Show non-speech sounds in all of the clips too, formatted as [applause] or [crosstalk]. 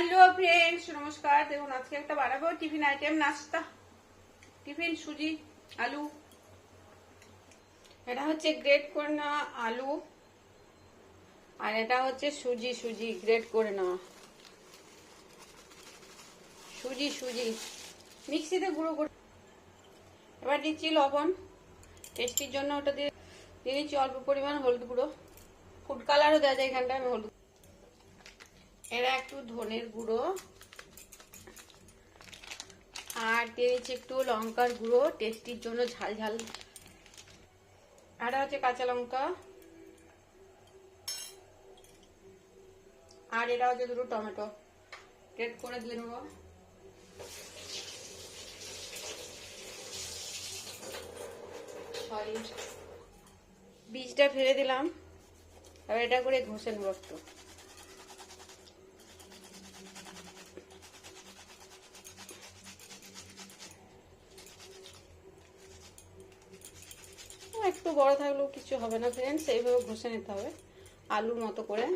Hello friends, নমস্কার। দেখুন, আজকে একটা বানাবো টিফিন আইটেম, নাস্তা। টিফিন, সুজি, আলু। এটা হচ্ছে গ্রেট করে নেওয়া আলু। আর এটা হচ্ছে সুজি সুজি, গ্রেট করে নেওয়া সুজি সুজি। মিক্সিতে গুঁড়ো করে এবার দিচ্ছি লবণ। টেস্টির জন্য ওটা দিয়ে দিয়ে দিচ্ছি অল্প পরিমাণ হলুদ গুঁড়ো। ফুড কালারও দেওয়া যায় এখানটা আমি হলুদ এরা একটু ধনের গুঁড়ো। আর দিয়ে দিচ্ছি একটু লঙ্কার গুঁড়ো, টেস্টির জন্য ঝাল ঝাল। আর হচ্ছে কাঁচা লঙ্কা। আর এটা হচ্ছে দুটো টমেটো। গ্রেট করে দিয়ে নেব। বীজটা ফেলে দিলাম। এবার এটা করে ঘষে নেব একটু একটু বড় থাকলেও কিছু হবে না ফ্রেন্ডস এইভাবে ঘষে নিতে হবে, আলুর মতো করে।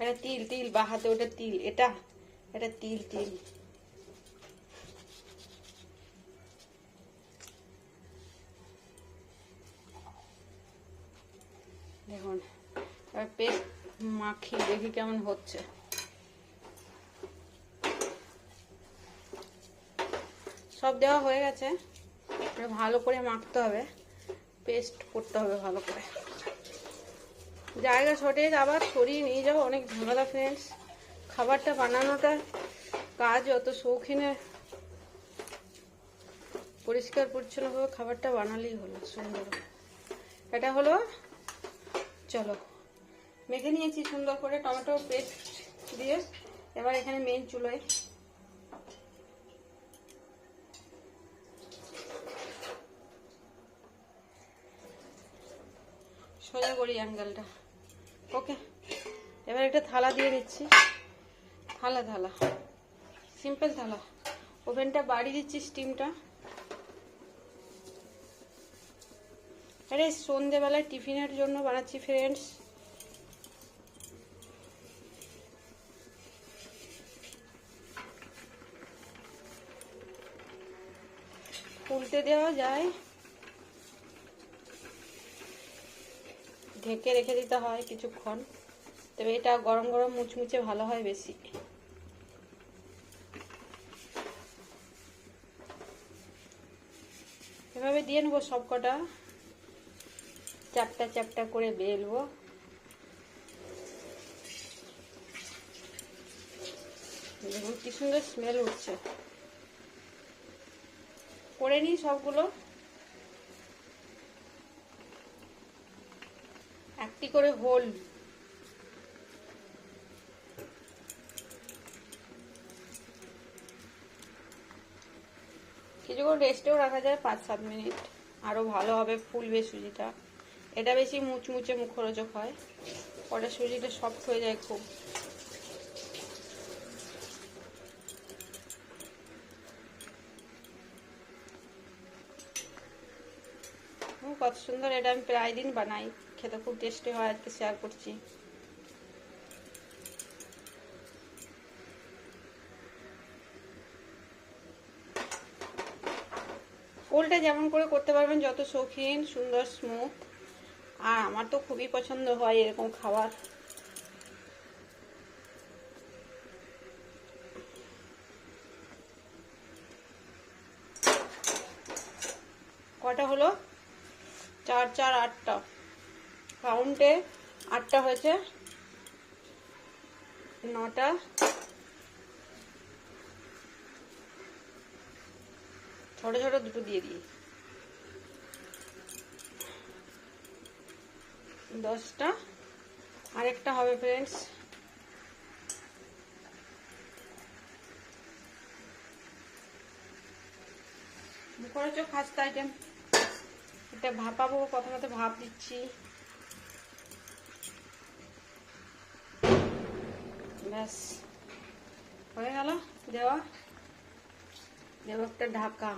এটা তিল তিল, বা হাতে ওটা তিল, এটা এটা তিল তিল। দেখুন পেস্ট মাখি দেখি কেমন হচ্ছে। সব দেওয়া হয়ে গেছে। ভালো করে মাখতে হবে। পেস্ট করতে হবে ভালো করে। জায়গা শর্টেজ আবার সরিয়ে নিয়ে যাব। অনেক ঝামেলা ফ্রেন্ডস খাবারটা বানানোটা কাজ অত শৌখিনে পরিষ্কার, পরিচ্ছন্নভাবে খাবারটা বানালেই হলো, সুন্দর। এটা হলো, চলো। মেখে নিয়েছি সুন্দর করে টমেটো পেস্ট দিয়ে। এবার এখানে মেন চুলোয় সোজা করি অ্যাঙ্গেলটা ওকে এবার একটা থালা দিয়ে দিচ্ছি। থালা থালা। সিম্পল থালা। ওভেনটা বাড়িয়ে দিচ্ছি স্টিমটা আরে, সন্ধেবেলায় টিফিনের জন্য বানাচ্ছি ফ্রেন্ডস উল্টে দেওয়া যায়। ঢেকে রেখে দিতে হয় কিছুক্ষণ। তবে এটা গরম গরম মুচমুচে ভালো হয় বেশি। এভাবে দিয়ে নেব সব কটা। চারটা চারটা করে বেলবো দেখুন কি সুন্দর স্মেল উঠছে। করে নিই সবগুলো। একটি করে হোল। কিছুক্ষণ রেস্টেও রাখা যায় পাঁচ সাত মিনিট। আরও ভালো হবে ফুলবে সুজিটা। এটা বেশি মুচমুচে মুখরোচক হয়। পরে সুজিটা সফট হয়ে যায় খুব। কত সুন্দর এটা আমি প্রায় দিন বানাই। খেতে খুব টেস্টি হয়, আজকে শেয়ার করছি। ফুলটা যেমন করে করতে পারবেন, যত শৌখিন, সুন্দর স্মুথ আর আমার তো খুবই পছন্দ হয় এরকম খাবার। কটা হলো? চার চার, আটটা। কাউন্টে আটটা হয়েছে। নটা। ছোট ছোট দুটো দিয়ে দিই। দশটা। আরেকটা হবে ফ্রেন্ডস মুখরোচক খাস্তা আইটেম এটা ভাপাবো, প্রথমে তো ভাপ দিচ্ছি। ব্যাস। হয়ে গেল দেওয়া। দেব একটা ঢাকা।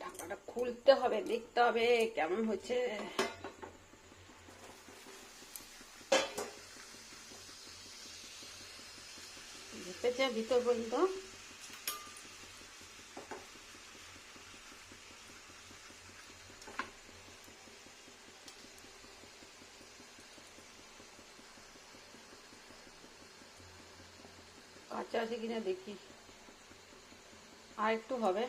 ঢাকাটা খুলতে হবে, দেখতে হবে কেমন হচ্ছে। ভিতর পর্যন্ত। আছে কিনা দেখি। আর একটু হবে।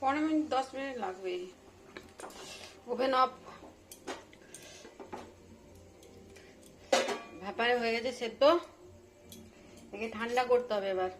পনেরো মিনিট, দশ মিনিট লাগবে। ওভেন অফ ব্যাপারে হয়ে গেছে সেদ্ধ। একে ঠান্ডা করতে হবে এবার।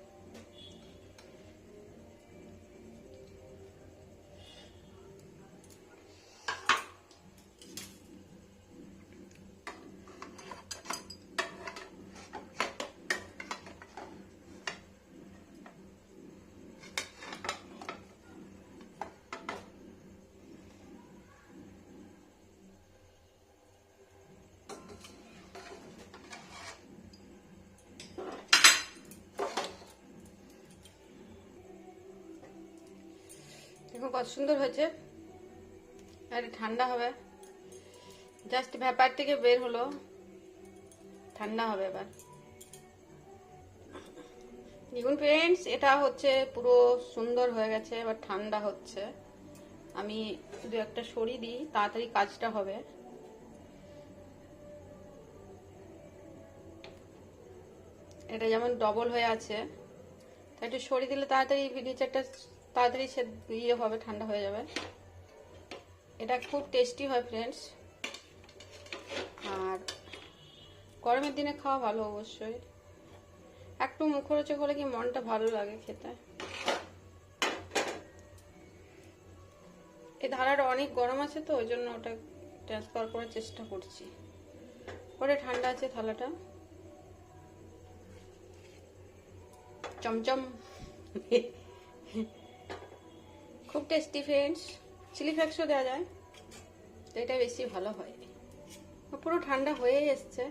দেখুন কত সুন্দর হয়েছে। আর ঠান্ডা হবে। জাস্ট ভ্যাপার থেকে বের হলো। ঠান্ডা হবে এবার। দেখুন ফ্রেন্ডস এটা হচ্ছে পুরো সুন্দর হয়ে গেছে, এবার ঠান্ডা হচ্ছে। আমি দু একটা সরি দিই, তাড়াতাড়ি কাজটা হবে। এটা যেমন ডবল হয়ে আছে। তা একটু সরিয়ে দিলে তাড়াতাড়ি ভিডিওচারটা তাড়াতাড়ি সে ইয়ে হবে, ঠান্ডা হয়ে যাবে। এটা খুব টেস্টি হয় ফ্রেন্ডস আর গরমের দিনে খাওয়া ভালো অবশ্যই। একটু মুখরোচক হলে কি মনটা ভালো লাগে খেতে? এই ধারাটা অনেক গরম আছে তো, ওই জন্য ওটা ট্রান্সফার করার চেষ্টা করছি। পরে ঠান্ডা আছে থালাটা। চমচম। [laughs] খুব টেস্টি ফ্রেন্ডস চিলি ফ্লেক্সও দেওয়া যায়। তো এটা বেশি ভালো হয়। পুরো ঠান্ডা হয়েই এসছে।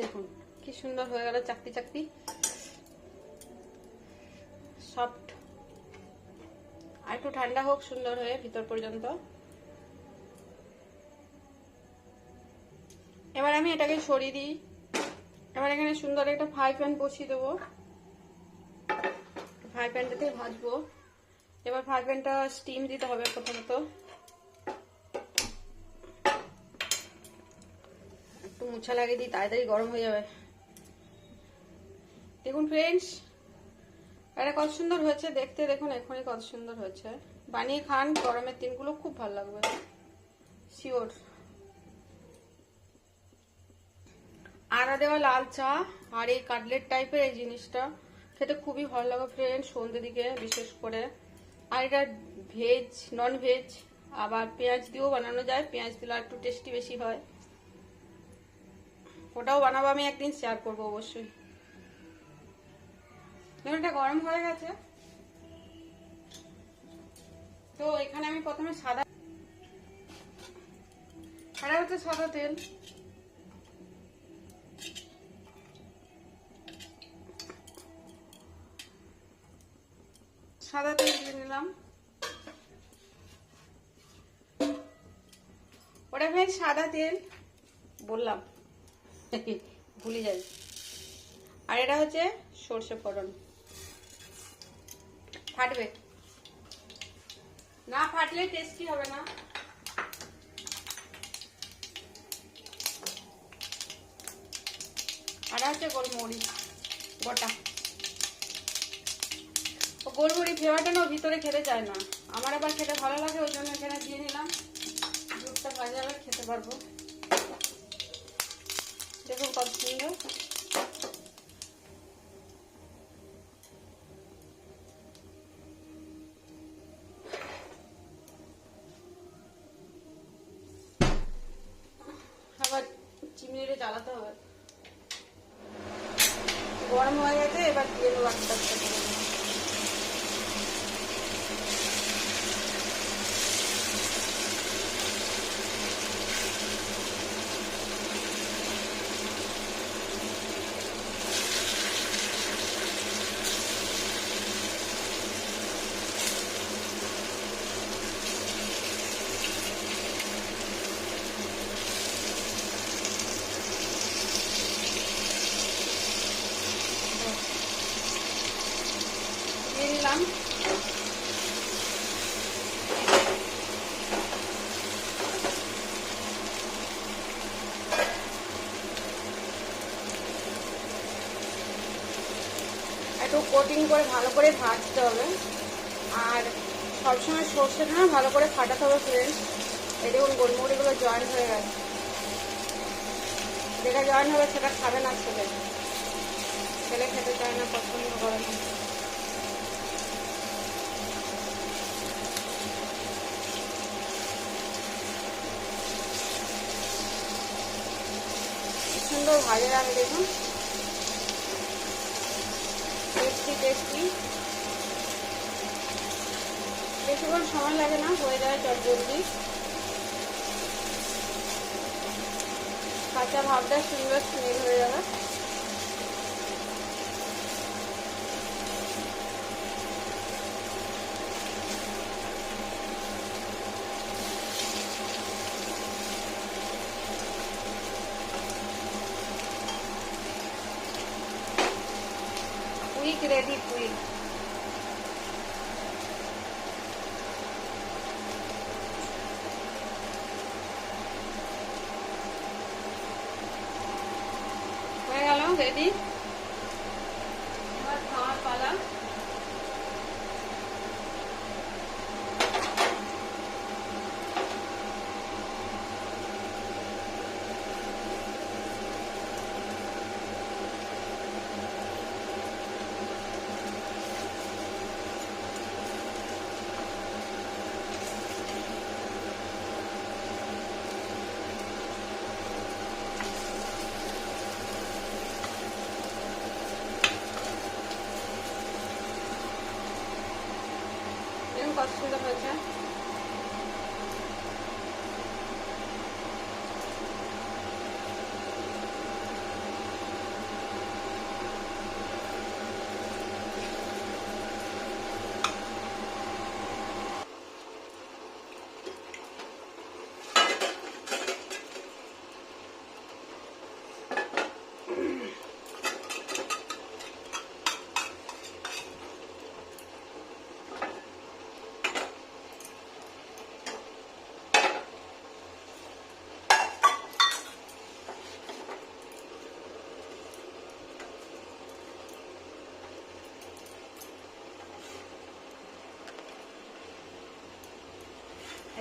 দেখুন, কি সুন্দর হয়ে গেল চাকতি চাকতি। সফট আর একটু ঠান্ডা হোক, সুন্দর হয়ে ভিতর পর্যন্ত। এবার আমি এটাকে সরিয়ে দিই। এবার এখানে সুন্দর একটা ফ্রাই প্যান বসিয়ে দেবো। ফ্রাই প্যানটাতে ভাজবো। এবার ফ্রাই প্যানটা স্টিম দিতে হবে প্রথমত। একটু মুছা লাগিয়ে দিই, তাড়াতাড়ি গরম হয়ে যাবে। দেখুন ফ্রেন্ডস এটা কত সুন্দর হয়েছে। দেখতে দেখুন, এখনই কত সুন্দর হয়েছে। বানিয়ে খান, গরমের দিনগুলো খুব ভালো লাগবে। শিওর আদা দেওয়া লাল চা আর এই কাটলেট টাইপের এই জিনিসটা। খেতে খুবই ভালো লাগে ফ্রেন্ড সন্ধ্যে দিকে বিশেষ করে। আর এটা ভেজ নন ভেজ আবার পেঁয়াজ দিয়েও বানানো যায়। পেঁয়াজ দিলে একটু টেস্টি বেশি হয়। ওটাও বানাবো আমি একদিন শেয়ার করব অবশ্যই। এটা গরম হয়ে গেছে। তো এখানে আমি প্রথমে সাদা সাদা হচ্ছে সাদা তেল। সাদা তেল দিয়ে নিলাম। ওটা ভাই সাদা তেল, বললাম। [laughs] ভুলে যাই। আর এটা হচ্ছে সর্ষে ফোড়ন। ফাটবে। না ফাটলে টেস্টি হবে না। আর হচ্ছে গোলমরিচ, গোটা। ও গোলমরিচ ফ্লেভারটা না ভিতরে খেতে চায় না। আমার আবার খেতে ভালো লাগে, ওই জন্য এখানে দিয়ে নিলাম দুধটা ভাজা হলে খেতে পারব। দেখুন কত সুন্দর। আবার চিমনিটা জ্বালাতে হবে। গরম হয়ে গেছে, এবার দিয়ে দেবো আস্তে আস্তে। দিলাম একটু কোটিং করে ভালো করে ভাজতে হবে। আর সবসময় সর্ষেটা না ভালো করে ফাটাতে হবে ফ্রেন্ডস এই দেখুন গোলমরিগুলো জয়েন্ট হয়ে গেছে। যেটা জয়েন্ট হবে সেটা খাবে না ছেলে। ছেলে খেতে চায় না, পছন্দ করে না। সুন্দর ভাজে রাখে দেখুন। টেস্টি টেস্টি বেশিক্ষণ সময় লাগে না, হয়ে যায় চট জলদি কাঁচা ভাবটা সুন্দর স্মেল হয়ে যাবে। হয়ে গেল রেডি এবার খাওয়ার পালা দেখুন কত সুন্দর হয়েছে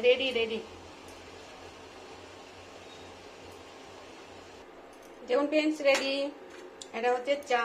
রেডি রেডি যেমন পেন্স রেডি এটা হচ্ছে চা